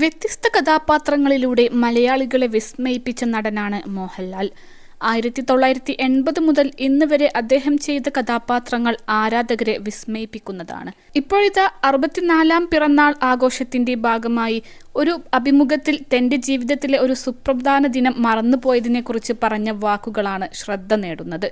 വ്യത്യസ്ത കഥാപാത്രങ്ങളിലൂടെ മലയാളികളെ വിസ്മയിപ്പിച്ച നടനാണ് മോഹൻലാൽ. ആയിരത്തി തൊള്ളായിരത്തി എൺപത് മുതൽ ഇന്ന് വരെ അദ്ദേഹം ചെയ്ത കഥാപാത്രങ്ങൾ ആരാധകരെ വിസ്മയിപ്പിക്കുന്നതാണ്. ഇപ്പോഴിതാ അറുപത്തിനാലാം പിറന്നാൾ ആഘോഷത്തിന്റെ ഭാഗമായി ഒരു അഭിമുഖത്തിൽ തന്റെ ജീവിതത്തിലെ ഒരു സുപ്രധാന ദിനം മറന്നുപോയതിനെക്കുറിച്ച് പറഞ്ഞ വാക്കുകളാണ് ശ്രദ്ധ നേടുന്നത്.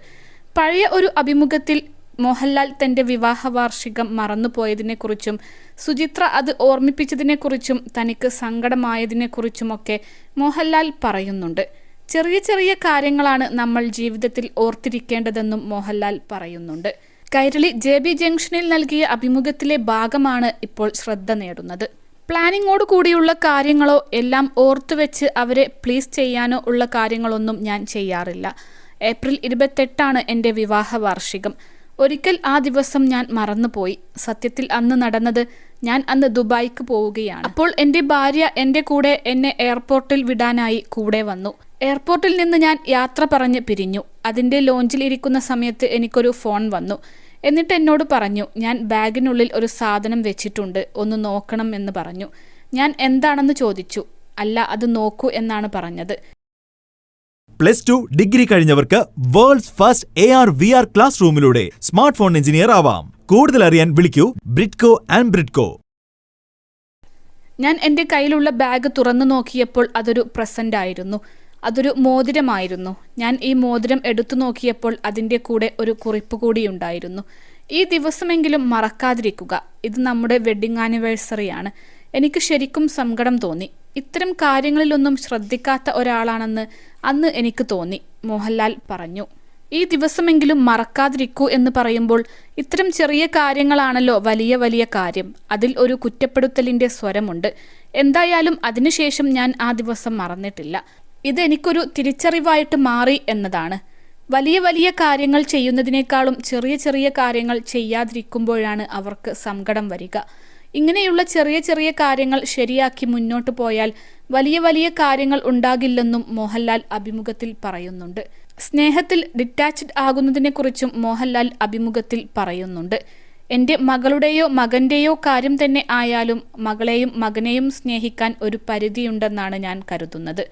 പഴയ ഒരു അഭിമുഖത്തിൽ മോഹൻലാൽ തന്റെ വിവാഹ വാർഷികം മറന്നുപോയതിനെക്കുറിച്ചും സുചിത്ര അത് ഓർമ്മിപ്പിച്ചതിനെക്കുറിച്ചും തനിക്ക് സങ്കടമായതിനെക്കുറിച്ചുമൊക്കെ മോഹൻലാൽ പറയുന്നുണ്ട്. ചെറിയ ചെറിയ കാര്യങ്ങളാണ് നമ്മൾ ജീവിതത്തിൽ ഓർത്തിരിക്കേണ്ടതെന്നും മോഹൻലാൽ പറയുന്നുണ്ട്. കൈരളി ജെ ബി ജംഗ്ഷനിൽ നൽകിയ അഭിമുഖത്തിലെ ഭാഗമാണ് ഇപ്പോൾ ശ്രദ്ധ നേടുന്നത്. പ്ലാനിങ്ങോട് കൂടിയുള്ള കാര്യങ്ങളോ എല്ലാം ഓർത്തുവെച്ച് അവരെ പ്ലീസ് ചെയ്യാനോ ഉള്ള കാര്യങ്ങളൊന്നും ഞാൻ ചെയ്യാറില്ല. ഏപ്രിൽ ഇരുപത്തെട്ടാണ് എന്റെ വിവാഹ വാർഷികം. ഒരിക്കൽ ആ ദിവസം ഞാൻ മറന്നുപോയി. സത്യത്തിൽ അന്ന് നടന്നത് ഞാൻ അന്ന് ദുബായിക്ക് പോവുകയാണ്. അപ്പോൾ എന്റെ ഭാര്യ എന്റെ കൂടെ എന്നെ എയർപോർട്ടിൽ വിടാനായി കൂടെ വന്നു. എയർപോർട്ടിൽ നിന്ന് ഞാൻ യാത്ര പറഞ്ഞ് പിരിഞ്ഞു. അതിന്റെ ലോഞ്ചിൽ ഇരിക്കുന്ന സമയത്ത് എനിക്കൊരു ഫോൺ വന്നു. എന്നിട്ട് എന്നോട് പറഞ്ഞു ഞാൻ ബാഗിനുള്ളിൽ ഒരു സാധനം വെച്ചിട്ടുണ്ട് ഒന്ന് നോക്കണം എന്ന് പറഞ്ഞു. ഞാൻ എന്താണെന്ന് ചോദിച്ചു. അല്ല അത് നോക്കൂ എന്നാണ് പറഞ്ഞത്. Plus two degree കഴിഞ്ഞവർക്ക് world's first A R V R class റൂമിലൂടെ smart phone engineer ആവാം. കൂടുതൽ അറിയാൻ വിളിക്കൂ ബ്രിഡ്കോ ആൻഡ് ബ്രിഡ്കോ. ഞാൻ എന്റെ കയ്യിലുള്ള ബാഗ് തുറന്നു നോക്കിയപ്പോൾ അതൊരു പ്രസന്റ് ആയിരുന്നു. അതൊരു മോതിരമായിരുന്നു. ഞാൻ ഈ മോതിരം എടുത്തു നോക്കിയപ്പോൾ അതിന്റെ കൂടെ ഒരു കുറിപ്പ് കൂടി ഉണ്ടായിരുന്നു. ഈ ദിവസമെങ്കിലും മറക്കാതിരിക്കുക. ഇത് നമ്മുടെ വെഡിങ് ആനിവേഴ്സറിയാണ്. എനിക്ക് ശരിക്കും സങ്കടം തോന്നി. ഇത്തരം കാര്യങ്ങളിലൊന്നും ശ്രദ്ധിക്കാത്ത ഒരാളാണെന്ന് അന്ന് എനിക്ക് തോന്നി. മോഹൻലാൽ പറഞ്ഞു. ഈ ദിവസമെങ്കിലും മറക്കാതിരിക്കൂ എന്ന് പറയുമ്പോൾ ഇത്തരം ചെറിയ കാര്യങ്ങളാണല്ലോ വലിയ വലിയ കാര്യം. അതിൽ ഒരു കുറ്റപ്പെടുത്തലിന്റെ സ്വരമുണ്ട്. എന്തായാലും അതിനുശേഷം ഞാൻ ആ ദിവസം മറന്നിട്ടില്ല. ഇതെനിക്കൊരു തിരിച്ചറിവായിട്ട് മാറി എന്നതാണ്. വലിയ വലിയ കാര്യങ്ങൾ ചെയ്യുന്നതിനേക്കാളും ചെറിയ ചെറിയ കാര്യങ്ങൾ ചെയ്യാതിരിക്കുമ്പോഴാണ് അവർക്ക് സങ്കടം വരിക. ഇങ്ങനെയുള്ള ചെറിയ ചെറിയ കാര്യങ്ങൾ ശരിയാക്കി മുന്നോട്ട് പോയാൽ വലിയ വലിയ കാര്യങ്ങൾ ഉണ്ടാകില്ലെന്നും മോഹൻലാൽ അഭിമുഖത്തിൽ പറയുന്നുണ്ട്. സ്നേഹത്തിൽ ഡിറ്റാച്ച്ഡ് ആകുന്നതിനെക്കുറിച്ചും മോഹൻലാൽ അഭിമുഖത്തിൽ പറയുന്നുണ്ട്. എന്റെ മകളുടെയോ മകന്റെയോ കാര്യം തന്നെ ആയാലും മകളെയും മകനെയും സ്നേഹിക്കാൻ ഒരു പരിധിയുണ്ടെന്നാണ് ഞാൻ കരുതുന്നത്.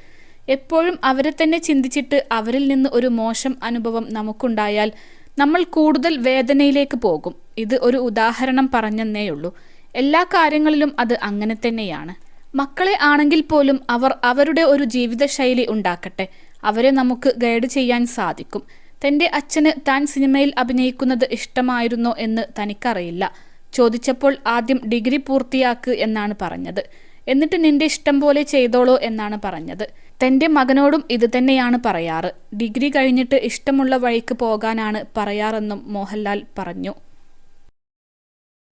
എപ്പോഴും അവരെ തന്നെ ചിന്തിച്ചിട്ട് അവരിൽ നിന്ന് ഒരു മോശം അനുഭവം നമുക്കുണ്ടായാൽ നമ്മൾ കൂടുതൽ വേദനയിലേക്ക് പോകും. ഇത് ഒരു ഉദാഹരണം പറഞ്ഞെന്നേയുള്ളൂ. എല്ലാ കാര്യങ്ങളിലും അത് അങ്ങനെ തന്നെയാണ്. മക്കളെ ആണെങ്കിൽ പോലും അവർ അവരുടെ ഒരു ജീവിതശൈലി ഉണ്ടാക്കട്ടെ. അവരെ നമുക്ക് ഗൈഡ് ചെയ്യാൻ സാധിക്കും. തന്റെ അച്ഛന് താൻ സിനിമയിൽ അഭിനയിക്കുന്നത് ഇഷ്ടമായിരുന്നോ എന്ന് തനിക്കറിയില്ല. ചോദിച്ചപ്പോൾ ആദ്യം ഡിഗ്രി പൂർത്തിയാക്ക് എന്നാണ് പറഞ്ഞത്. എന്നിട്ട് നിന്റെ ഇഷ്ടം പോലെ ചെയ്തോളോ എന്നാണ് പറഞ്ഞത്. തന്റെ മകനോടും ഇത് തന്നെയാണ് പറയാറ്. ഡിഗ്രി കഴിഞ്ഞിട്ട് ഇഷ്ടമുള്ള വഴിക്ക് പോകാനാണ് പറയാറെന്നും മോഹൻലാൽ പറഞ്ഞു.